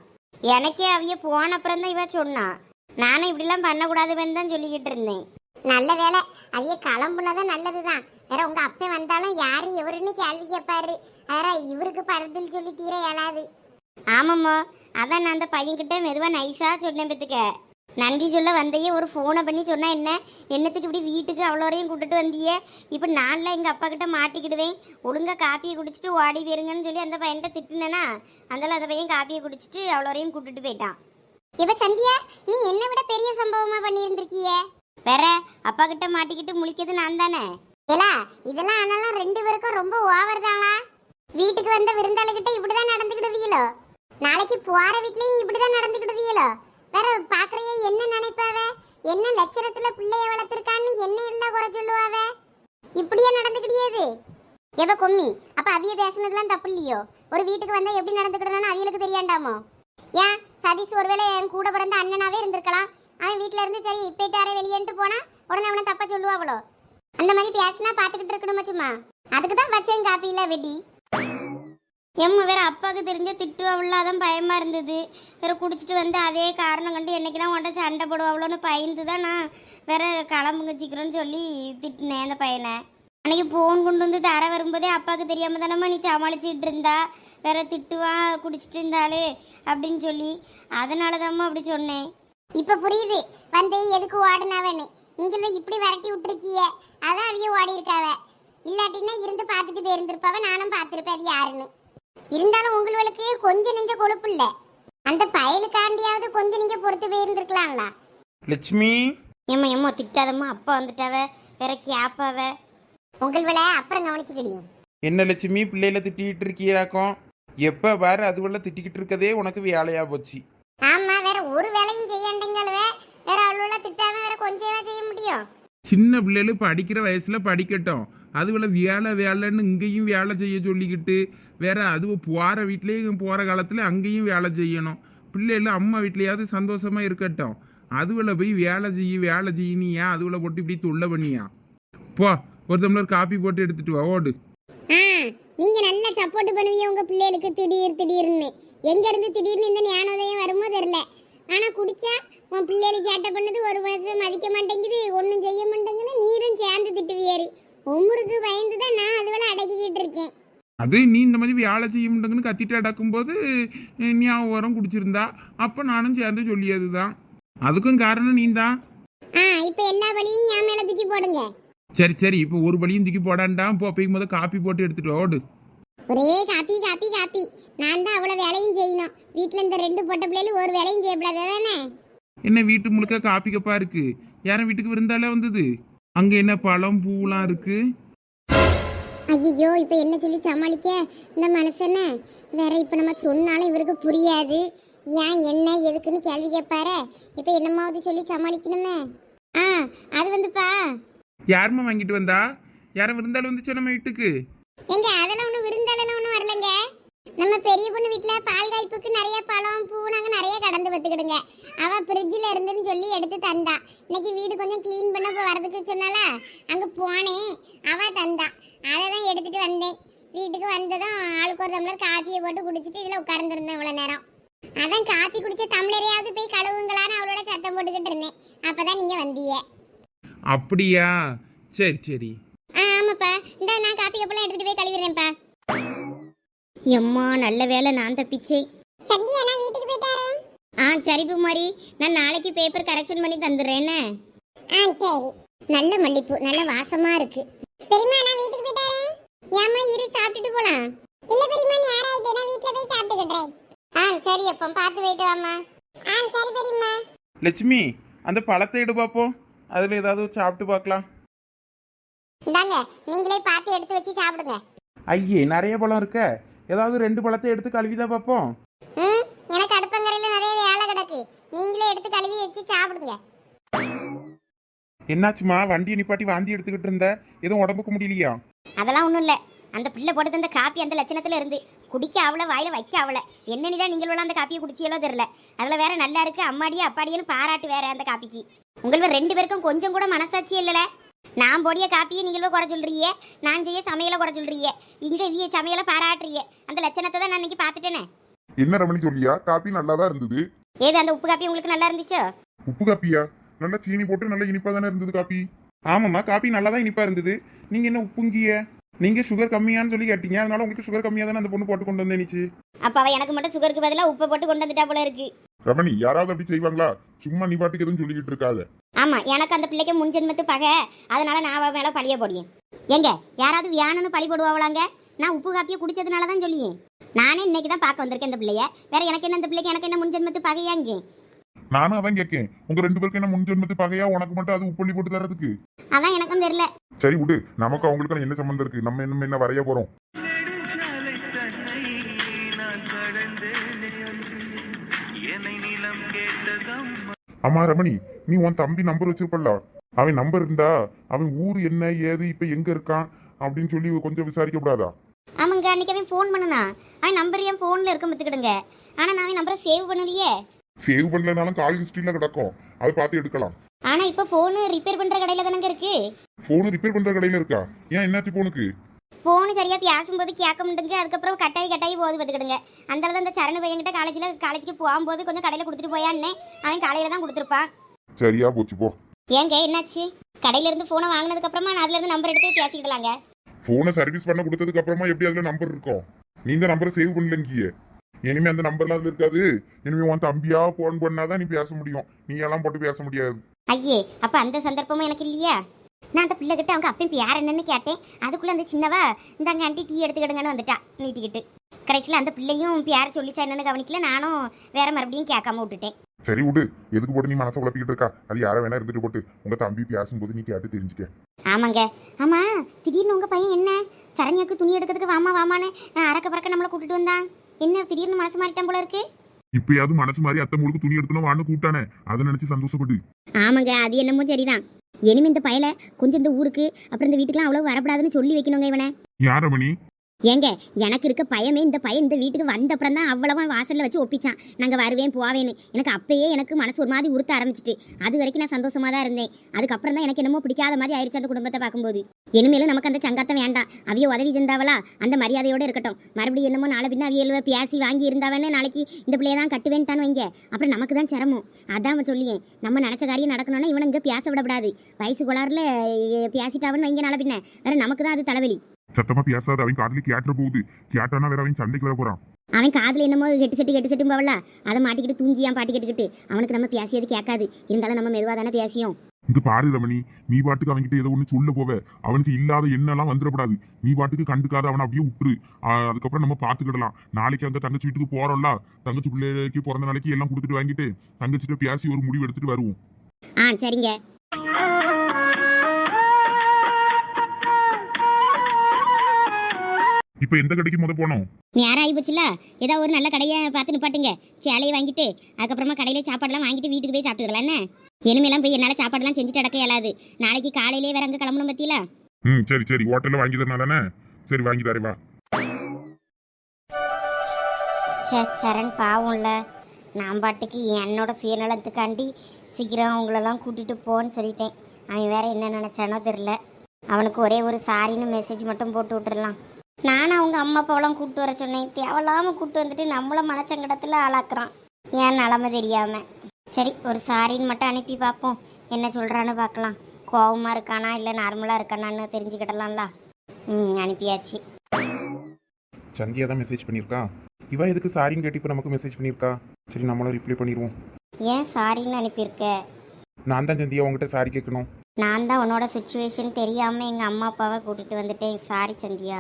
எனக்கே அவிய போன அப்புறம் தான் இவ சொன்னா. நானும் இப்படிலாம் பண்ணக்கூடாதுன்னு தான் சொல்லிக்கிட்டு இருந்தேன்.
நல்ல வேலை. அவைய கிளம்புனதான் நல்லதுதான். வேற உங்க அப்பா வந்தாலும் யாரு எவருன்னு கேள்வி கேட்பாரு வேற இவருக்கு பதில் சொல்லி தீர இயலாது.
ஆமாம்மா. அதான் நான் அந்த பையன்கிட்ட மெதுவாக நைஸாக சொன்னேன் பத்துக்க நன்றி சொல்ல வந்தையே ஒரு ஃபோனை பண்ணி சொன்னா என்ன? என்னத்துக்கு இப்படி வீட்டுக்கு அவ்வளோரையும் கூட்டிட்டு வந்தியே இப்போ நான்லாம் எங்கள் அப்பா கிட்ட மாட்டிக்கிடுவேன். ஒழுங்கா காப்பியை குடிச்சிட்டு ஓடி போயிருங்கன்னு சொல்லி அந்த பையன்கிட்ட திட்டுனேனா அதனால அந்த பையன் காப்பியை குடிச்சிட்டு அவ்வளோரையும் கூட்டிட்டு போயிட்டான்.
இவ சந்தியா நீ என்ன விட பெரிய சம்பவமா பண்ணியிருந்திருக்கியே?
வேற அப்பா கிட்ட மாட்டிக்கிட்டு முழிக்கிறது நான் தானே?
ஏலா இதெல்லாம் ஆனாலும் ரெண்டு பேருக்கும் ரொம்ப ஓவர் தானா? வீட்டுக்கு வந்த விருந்தாளிகிட்ட இப்படிதான் நடந்துக்கிடுவீங்களோ நாளைக்கு போற வீட்லயும் இப்படிதான் நடந்துக்கிடுவீங்களோ வேற பாக்குறைய என்ன நினைப்பாவ? என்ன லட்சணத்துல பிள்ளைய வளர்த்திருக்கான்னு என்ன இல்ல குறை சொல்லுவாவ? இப்படியே நடந்துக்கிட்டியது எவ கொம்மி அப்ப அவிய பேசுனதுலாம் தப்பு இல்லையோ? ஒரு வீட்டுக்கு வந்தா எப்படி நடந்துக்கிடணும்னு அவியலுக்கு தெரியாண்டாமோ? ஏன்? சதீஷ் ஒருவேளை என் கூட பிறந்த அண்ணனாவே இருந்திருக்கலாம். அவன் வீட்டுல இருந்து சரி இப்பேட்டாரே வெளியேன்ட்டு போனா உடனே அவனை தப்பா சொல்லுவாவளோ? அந்த மாதிரி பேசினா பாத்துக்கிட்டு இருக்கணுமா சும்மா? அதுக்கு தான் வச்சேன் காப்பியில வெடி.
எம்ம வேற அப்பாவுக்கு தெரிஞ்ச திட்டுவாவில்லாதான் பயமா இருந்தது. வேற குடிச்சிட்டு வந்து அதே காரணம் கண்டு என்னைக்குனா உன்ட்ட சண்டை போடுவாங்களோன்னு பயந்து தான் நான் வேற கிளம்புங்க சீக்கிரம்னு சொல்லி திட்டினேன் அந்த பையனை. அன்னைக்கு ஃபோன் கொண்டு வந்து தர வரும்போதே அப்பாவுக்கு தெரியாம தானம்மா நீ சமாளிச்சுட்டு இருந்தா? வேற திட்டுவான் குடிச்சிட்டு இருந்தாளு அப்படின்னு சொல்லி அதனால தாம்மா அப்படி சொன்னேன்.
இப்போ புரியுது. வந்து எதுக்கு ஓடுனாவன்னு. நீங்கள் இப்படி விரட்டி விட்டுருக்கிய அதான் அவிய ஓடி இருக்காவ இல்லாட்டின்னா இருந்து பார்த்துட்டு போயிருந்திருப்பாவ. நானும் பார்த்துருப்பேன். அது யாருன்னு. இருந்தாலும் உங்களுக்கு கொஞ்சம் நெஞ்ச கொழுப்பு இல்ல. அந்த பயலுக்காண்டியாவது கொஞ்சம் நீங்க பொறுத்து போயிருந்திருக்கலாங்களா?
லட்சுமி.
எம்மா எம்மா திட்டாதம்மா. அப்பா வந்துட்டாவ வேற கேப்பாவ
உங்கள் வேலை அப்புறம் கவனிச்சுக்கிடியே
என்ன லட்சுமி பிள்ளையில திட்டிக்கிட்டு இருக்கியாக்கும் எப்ப பாரு அதுவள்ள திட்டிக்கிட்டு இருக்கதே உனக்கு வேலையா போச்சு.
ஆமா வேற ஒரு வேலையும் செய்யண்டீங்களவே வேற அவ்வளோ திட்டாம வேற கொஞ்சமா செய்ய முடியும்.
சின்ன பிள்ளைகள் படிக்கிற வயசுல படிக்கட்டும். அதுவள வேலை வேலைன்னு இங்கேயும் வேலை செய்ய சொல்லிக்கிட்டு வேற அதுவும் போகிற வீட்லேயும் போகிற காலத்தில் அங்கேயும் வேலை செய்யணும். பிள்ளைகள் அம்மா வீட்லையாவது சந்தோஷமாக இருக்கட்டும். அதுவில் போய் வேலை செய்ய வேலை செய்யணும் ஏன் போட்டு இப்படி தொல்லை பண்ணியா? போ ஒரு டம்ளர் காப்பி போட்டு எடுத்துட்டு வா ஓடு.
ஆ நீங்க நல்ல சப்போர்ட் பண்ணுவீங்க உங்க பிள்ளைகளுக்கு திடீர் திடீர்னு. எங்க இருந்து திடீர்னு இந்த ஞானோதயம் வருமோ தெரியல. ஆனா குடிச்சா உன் பிள்ளைகளுக்கு சேட்டை பண்ணது ஒரு வருஷம் மதிக்க மாட்டேங்குது ஒன்றும் செய்ய மாட்டேங்குன்னு நீரும் சேர்ந்து திட்டுவியாரு. உமுருக்கு பயந்து தான் நான் அதுவெல்லாம் அடக்கிக்கிட்டு இருக்கேன்.
அது நீ இந்த மாதிரி வேலை செய்ய முடியுங்கன்னு கத்திட்டு அடக்கும்போது ஞாபகம் வரும் குடிச்சிருந்தா. அப்போ நானும் சேர்ந்து சொல்லியது தான் அதுக்கும் காரணம் நீ தான்
ஆ இப்போ எல்லா வழியும் என் மேல தூக்கி போடுங்க.
சரி சரி. இப்போ ஒரு வழியும் தூக்கி போடாண்டாம் போ போய் முத காப்பி போட்டு எடுத்துட்டு ஓடு.
ஒரே காப்பி காப்பி காப்பி. நான் தான் அவ்வளோ வேலையும் செய்யணும். வீட்டில் இந்த ரெண்டு பொட்ட பிள்ளைகளும் ஒரு வேலையும் செய்யக்கூடாது தானே?
என்ன வீட்டு முழுக்க காப்பி கப்பா இருக்கு? யாரும் வீட்டுக்கு விருந்தாலே வந்தது? அங்க என்ன பழம் பூலாம் இருக்கு?
ஐயோ இப்போ என்ன சொல்லி சமாளிக்க? இந்த மனுஷனை வேற இப்போ நம்ம சொன்னாலும் இவருக்கு புரியாது. ஏன் என்ன எதுக்குன்னு கேள்வி கேட்பாரு. இப்போ என்னமாவது சொல்லி சமாளிக்கணுமே. ஆ அது வந்துப்பா.
யாரும்மா வாங்கிட்டு வந்தா? யாரும் விருந்தாலும் வந்துச்சு நம்ம வீட்டுக்கு?
எங்க அதெல்லாம் ஒன்றும் விருந்தாளெல்லாம் ஒன்றும் வரலங்க. நம்ம பெரிய பொண்ணு வீட்டில் பால் காய்ப்புக்கு நிறைய பழம் பூ நாங்கள் நிறைய கடந்து பார்த்துக்கிடுங்க அவள் ஃப்ரிட்ஜில் இருந்துன்னு சொல்லி எடுத்து தந்தா. இன்னைக்கு வீடு கொஞ்சம் க்ளீன் பண்ண போ வரதுக்கு சொன்னால அங்கே போனேன். அவள் தந்தா. அதை தான் எடுத்துட்டு வந்தேன். வீட்டுக்கு வந்ததும் ஆளுக்கு ஒரு டம்ளர் காப்பியை போட்டு குடிச்சிட்டு இதில் உட்கார்ந்துருந்தேன் இவ்வளோ நேரம். அதான் காப்பி குடிச்ச டம்ளரையாவது போய் கழுவுங்களான்னு அவளோட சத்தம் போட்டுக்கிட்டு இருந்தேன். அப்போ தான் நீங்கள் வந்தீங்க.
அப்படியா? சரி சரி.
ஆ ஆமாப்பா. இந்த நான் காப்பி கப்பெல்லாம் எடுத்துகிட்டு போய் கழுவிடுறேன்ப்பா.
எம்மா நல்ல வேலை நான் தப்பிச்சேன்.
சந்தியா நான் வீட்டுக்கு போயிட்டாரே.
ஆ சரி பூமாரி. நான் நாளைக்கு பேப்பர் கரெக்ஷன் பண்ணி தந்துடுறேன்னு
ஆ சரி. நல்ல மல்லிப்பூ நல்ல வாசமா இருக்கு. பெரியம்மா ஏம்மா இரு சாப்பிட்டுட்டு போலாம். இல்ல பெரியம்மா நேரம் ஆயிட்டு நான் வீட்ல போய் சாப்பிட்டுக்கிட்டேன் ஆ சரி அப்போ பார்த்து போயிட்டு வாம்மா. ஆ சரி பெரியம்மா.
லட்சுமி அந்த பழத்தை எடு பார்ப்போம் அதில் ஏதாவது சாப்பிட்டு பார்க்கலாம்.
இந்தாங்க நீங்களே பார்த்து எடுத்து வச்சு சாப்பிடுங்க.
ஐயே நிறைய பழம் இருக்க. ஏதாவது ரெண்டு பழத்தை எடுத்து கழுவிதான் பார்ப்போம்
ம் எனக்கு அடுப்பங்கரையில் நிறைய வேலை கிடக்கு. நீங்களே எடுத்து கழுவி வச்சு சாப்பிடுங்க.
என்னாச்சுமா? வண்டியை நிப்பாட்டி வாந்தி எடுத்துக்கிட்டு இருந்த? எதுவும் உடம்புக்கு முடியலையா?
அதெல்லாம் ஒன்றும் இல்லை. அந்த பிள்ளை போட்டு தந்த காப்பி அந்த லட்சணத்தில் இருந்து. குடிக்க அவளை வாயில வைக்க அவளை. என்னன்னு தான் நீங்களும் அந்த காப்பியை குடிச்சியலோ தெரில அதில் வேற நல்லா இருக்கு அம்மாடியே அப்பாடியேன்னு பாராட்டு வேற அந்த காப்பிக்கு. உங்கள் ரெண்டு பேருக்கும் கொஞ்சம் கூட மனசாட்சி இல்லைல? நான் போடிய காப்பியை நீங்களும் குறை சொல்றீங்க? நான் செய்ய சமையலை குறை சொல்றீங்க? இங்கே இவிய சமையலை பாராட்டுறீங்க. அந்த லட்சணத்தை தான் நான் இன்னைக்கு பார்த்துட்டேனே.
என்ன ரமணி சொல்லியா? காப்பி நல்லா தான் இருந்தது.
ஏது அந்த உப்பு காப்பி உங்களுக்கு நல்லா இருந்துச்சோ?
உப்பு காப்பியா? நல்லா சீனி போட்டு நல்லா இனிப்பா தானே இருந்தது காப்பி?
ஆமாம்மா காப்பி நல்லா தான் இனிப்பா இருந்தது. நீங்க என்ன உப்புங்கிய? நீங்க சுகர் கம்மியான்னு சொல்லி கேட்டீங்க. அதனால உங்களுக்கு சுகர் கம்மியா தானே அந்த பொண்ணு போட்டு கொண்டு வந்தேனிச்சு
அப்போ அவள் எனக்கு மட்டும் சுகருக்கு பதிலாக உப்பை போட்டு கொண்டு வந்துட்டா போல இருக்கு.
ரமணி யாராவது அப்படி செய்வாங்களா? சும்மா நீ பாட்டுக்கு எதுவும் சொல்லிக்கிட்டு இருக்காத.
ஆமாம் எனக்கு அந்த பிள்ளைக்கு முன் ஜென்மத்து பகை. அதனால நான் அவ மேலே பழிய போடியேன் எங்க யாராவது வியானன்னு பழி போடுவாங்களாங்க? நான் உப்பு காப்பியை குடிச்சதுனால தான் சொல்லியேன் நானே இன்னைக்கு தான் பார்க்க வந்திருக்கேன் இந்த பிள்ளைய. வேற எனக்கு என்ன இந்த பிள்ளைக்கு எனக்கு என்ன முன் ஜென்மத்து பகையாங்க?
நானும் அதான் கேட்கேன். உங்க ரெண்டு பேருக்கு என்ன முன் ஜென்மத்து பகையா? உனக்கு மட்டும் அது உப்பள்ளி போட்டு தரதுக்கு
அதான் எனக்கும் தெரியல.
சரி விடு. நமக்கு அவங்களுக்கு என்ன சம்மந்தம் இருக்கு? நம்ம இன்னும் என்ன வரைய போறோம்? ஆமா ரமணி நீ உன் தம்பி நம்பர் வச்சிருப்பல்ல? அவன் நம்பர் இருந்தா அவன் ஊர் என்ன ஏது இப்ப எங்க இருக்கான்? அப்படின்னு சொல்லி கொஞ்சம் விசாரிக்கப்படாதா
ஆமாங்க அன்னைக்கு அவன் ஃபோன் பண்ணனா அவன் நம்பர் என் ஃபோனில் இருக்க பார்த்துக்கிடுங்க. ஆனால் நான் அவன் நம்பரை சேவ் பண்ணலையே.
சேவ் பண்ணலனாலும் கால் ஹிஸ்டரியில கிடக்கும். அதை பார்த்து எடுக்கலாம்.
ஆனால் இப்போ ஃபோனு ரிப்பேர் பண்ணுற கடையில் தானங்க இருக்கு?
போனு ரிப்பேர் பண்ற கடையில இருக்கா? ஏன் என்னாச்சு போனுக்கு
ஃபோனு சரியாக பேசும்போது கேட்க முடியுங்க அதுக்கப்புறம் கட்டாயி கட்டாயி போகுது பார்த்துக்கிடுங்க. அந்த அளவு அந்த சரண பையன்கிட்ட காலேஜில் காலேஜுக்கு போகும்போது கொஞ்சம் கடையில் கொடுத்துட்டு போயான்னே அவன் காலையில் தான் கொடுத்துருப்பான்.
சரியா போச்சு போ.
ஏங்க என்னாச்சு? கடையில இருந்து ஃபோனை வாங்கினதுக்கப்புறமா நான் அதுலேருந்து நம்பர் எடுத்து பேசிக்கிடலாங்க.
போனை சர்வீஸ் பண்ண கொடுத்ததுக்கு அப்புறமா எப்படி அதுல நம்பர் இருக்கும்? நீ இந்த நம்பரை சேவ் பண்ணலங்கிய. இனிமே அந்த நம்பர்லாம் அதுல இருக்காது. இனிமே உன் தம்பியா போன் பண்ணாதான் நீ பேச முடியும். நீ எல்லாம் போட்டு பேச முடியாது.
ஐயே அப்போ அந்த சந்தர்ப்பமும் எனக்கு இல்லையா? நான் அந்த பிள்ளைகிட்ட அவங்க அப்பயும் பேர் என்னன்னு கேட்டேன். அதுக்குள்ளே அந்த சின்னவா இந்த அங்கே ஆண்டி டீ எடுத்துக்கிடுங்கன்னு வந்துட்டா நீட்டிக்கிட்டு. கடைசியில் அந்த பிள்ளையும் பேர் சொல்லிச்சா என்னன்னு கவனிக்கல நானும் வேற மறுபடியும் கேட்காம விட்டுட்டேன்.
சரி விடு. எதுக்கு போட்டு நீ மனசை குழப்பிக்கிட்டு இருக்கா? அது யாரை வேணா இருந்துட்டு போட்டு உங்க தம்பி பேசும்போது நீ கேட்டு தெரிஞ்சுக்க.
ஆமாங்க. ஆமா திடீர்னு உங்க பையன் என்ன? சரண்யாக்கு துணி எடுக்கிறதுக்கு வாமா வாமான்னு அறக்க பறக்க நம்மளை கூட்டிட்டு வந்தான். என்ன திடீர்னு மனசு மாறிட்டான் போல இருக்கு?
இப்பயாவது மனசு மாதிரி அத்தை முழுக்க துணி எடுக்கணும் வான்னு கூப்பிட்டானே. அதை நினைச்சு சந்தோஷப்படு.
ஆமாங்க அது என்னமோ சரிதான். இனிமே இந்த பயலை கொஞ்சம் இந்த ஊருக்கு அப்புறம் இந்த வீட்டுக்குலாம் அவ்வளோ வரப்படாதுன்னு சொல்லி வைக்கணுங்க இவனை.
யார மணி
ஏங்க எனக்கு இருக்க பயமே இந்த பையன் இந்த வீட்டுக்கு வந்த அப்புறம் தான் அவ்வளவா வாசல்ல வச்சு ஒப்பிச்சான். நாங்கள் வருவேன் போவேன்னு. எனக்கு அப்பயே எனக்கு மனசு ஒரு மாதிரி உறுத்த ஆரம்பிச்சிட்டு. அது வரைக்கும் நான் சந்தோஷமா தான் இருந்தேன். அதுக்கப்புறம் தான் எனக்கு என்னமோ பிடிக்காத மாதிரி ஆயிடுச்சு அந்த குடும்பத்தை பார்க்கும்போது. இனிமேலும் நமக்கு அந்த சங்கத்தை வேண்டாம். அவிய உதவி செஞ்சாவளா? அந்த மரியாதையோட இருக்கட்டும். மறுபடியும் என்னமோ நாளை பின்ன அவியல்வ பேசி வாங்கி இருந்தாவனே நாளைக்கு இந்த பிள்ளைய தான் கட்டுவேன்ட்டான்னு வைங்க. அப்புறம் நமக்கு தான் சிரமம். அதான் அவன் சொல்லியேன். நம்ம நினச்ச காரியம் நடக்கணும்னா இவனை இங்கே பேச விடக்கூடாது வயசு குளாரில் பேசிட்டாவன்னு வைங்க நாளை பின்ன. வேறு நமக்கு தான் அது தலைவலி.
சத்தமா பேசாத அவன் காதலி கேட்டுற போகுது. கேட்டானா வேற அவன் சண்டைக்கு வர போறான்.
அவன் காதுல என்னமோ கெட்டு செட்டு கெட்டு செட்டும் போவல அதை மாட்டிக்கிட்டு தூங்கியான் பாட்டி கேட்டுக்கிட்டு? அவனுக்கு நம்ம பேசியது கேட்காது. இருந்தாலும் நம்ம மெதுவாக தானே பேசியோம்.
இங்க பாரு ரமணி நீ பாட்டுக்கு அவன்கிட்ட ஏதோ ஒண்ணு சொல்ல போவ. அவனுக்கு இல்லாத எண்ணெல்லாம் வந்துடக்கூடாது. நீ பாட்டுக்கு கண்டுக்காத அவனை அப்படியே விட்டுரு. அதுக்கப்புறம் நம்ம பாத்துக்கிடலாம் நாளைக்கு அங்க தங்கச்சி வீட்டுக்கு போறோம்ல. தங்கச்சி பிள்ளைக்கு பிறந்த நாளைக்கு எல்லாம் கொடுத்துட்டு வாங்கிட்டு தங்கச்சிட்ட பேசி ஒரு முடிவு எடுத்துட்டு வருவோம்.
ஆ சரிங்க.
இப்ப எந்த கடைக்கு முத போனோம்?
நேரம் ஆகி போச்சுல ஏதோ ஒரு நல்ல கடையை பார்த்து நிப்பாட்டுங்க. சேலையை வாங்கிட்டு அதுக்கப்புறமா கடையில சாப்பாடெல்லாம் வாங்கிட்டு வீட்டுக்கு போய் சாப்பிட்டுக்கலாம் என்ன? இனிமேலாம் போய் என்னால் சாப்பாடெல்லாம் செஞ்சுட்டு அடக்க இயலாது. நாளைக்கு காலையிலே வேற அங்கே கிளம்பணும் பத்தியில?
ம் சரி சரி. ஹோட்டல்ல வாங்கி தரணும் தானே? சரி வாங்கி தரேன் வா.
சே சரண் பாவம்ல. நான் பாட்டுக்கு என்னோட சுயநலத்துக்காண்டி சீக்கிரம் அவங்களெல்லாம் கூட்டிட்டு போன்னு சொல்லிட்டேன். அவன் வேற என்ன நினைச்சானோ தெரில அவனுக்கு ஒரே ஒரு சாரின்னு மெசேஜ் மட்டும் போட்டு விட்டுறலாம். நானும் அவங்க அம்மா அப்பாவெல்லாம் கூப்பிட்டு வர சொன்னேன். தேவையில்லாமல் கூப்பிட்டு வந்துட்டு நம்மள மனச்சங்கடத்தில் ஆளாக்குறான். ஏன் நிலமை தெரியாம? சரி ஒரு சாரின்னு மட்டும் அனுப்பி பார்ப்போம். என்ன சொல்கிறான்னு பார்க்கலாம். கோவமாக இருக்கானா இல்லை நார்மலாக இருக்கானான்னு தெரிஞ்சுக்கிடலாம்ல. ம் அனுப்பியாச்சு.
சந்தியா தான் மெசேஜ் பண்ணியிருக்கா? இவ எதுக்கு சாரின்னு கேட்டு இப்போ நமக்கு மெசேஜ் பண்ணியிருக்கா? சரி நம்மளும் ரிப்ளை பண்ணிடுவோம்.
ஏன் சாரின்னு அனுப்பியிருக்க?
நான் தான் சந்தியா உங்ககிட்ட சாரி கேட்கணும்.
நான் தான் உன்னோட சுச்சுவேஷன் தெரியாமல் எங்கள் அம்மா அப்பாவை கூட்டிகிட்டு வந்துட்டேன். சாரி சந்தியா.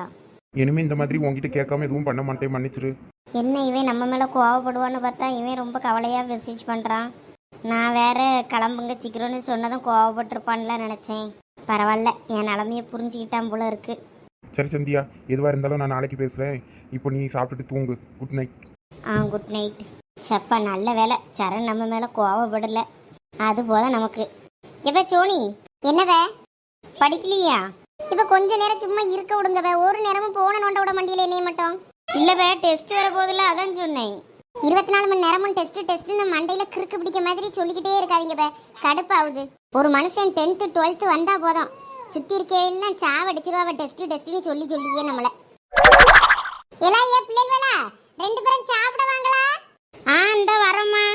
இனிமே இந்த மாதிரி உங்ககிட்ட கேட்காம எதுவும் பண்ண மாட்டேன் மன்னிச்சிரு.
என்ன இவன் நம்ம மேலே கோவப்படுவான்னு பார்த்தா இவன் ரொம்ப கவலையாக மெசேஜ் பண்ணுறான் நான் வேற கிளம்புங்க சீக்கிரம்னு சொன்னதும் கோவப்பட்டிருப்பான்ல நினச்சேன். பரவாயில்ல என் நிலமையை புரிஞ்சுக்கிட்டான் போல இருக்கு.
சரி சந்தியா எதுவாக இருந்தாலும் நான் நாளைக்கு பேசுகிறேன் இப்போ நீ சாப்பிட்டுட்டு தூங்கு. குட் நைட்
ஆ குட் நைட் சப்பா நல்ல வேலை சரண் நம்ம மேலே கோவப்படலை. அது போதும் நமக்கு. எப்ப சோனி? என்னவே? படிக்கலையா? இப்ப கொஞ்ச நேரம் சும்மா இருக்க விடுங்கவே ஒரு நேரமும் போன நோண்ட விட மண்டியில என்னைய மட்டும். இல்லவே டெஸ்ட் வர போதில்ல அதான் சொன்னேன். இருபத்தி நாலு மணி நேரமும் டெஸ்ட் டெஸ்ட்னு மண்டையில கிறுக்கு பிடிக்க மாதிரி சொல்லிக்கிட்டே இருக்காதீங்க பே கடுப்பாகுது. ஒரு மனுஷன் டென்த்து டுவெல்த்து வந்தா போதும். சுத்தி இருக்கையில சாவடிச்சிருவா டெஸ்ட் டெஸ்ட்னு சொல்லி சொல்லியே நம்மள. எல்லாம் ஏன் பிள்ளைகளா ரெண்டு பேரும் சாப்பிட வாங்களா? ஆ இந்த வரம்மா.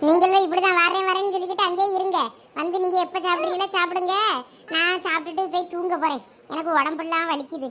நீங்களும் இப்படிதான் வரேன் வரேன்னு சொல்லிக்கிட்டு அங்கேயே இருங்க. வந்து நீங்க எப்ப சாப்பிடுறீங்களோ சாப்பிடுங்க. நான் சாப்பிட்டுட்டு போய் தூங்க போறேன். எனக்கு உடம்பெல்லாம் வலிக்குது.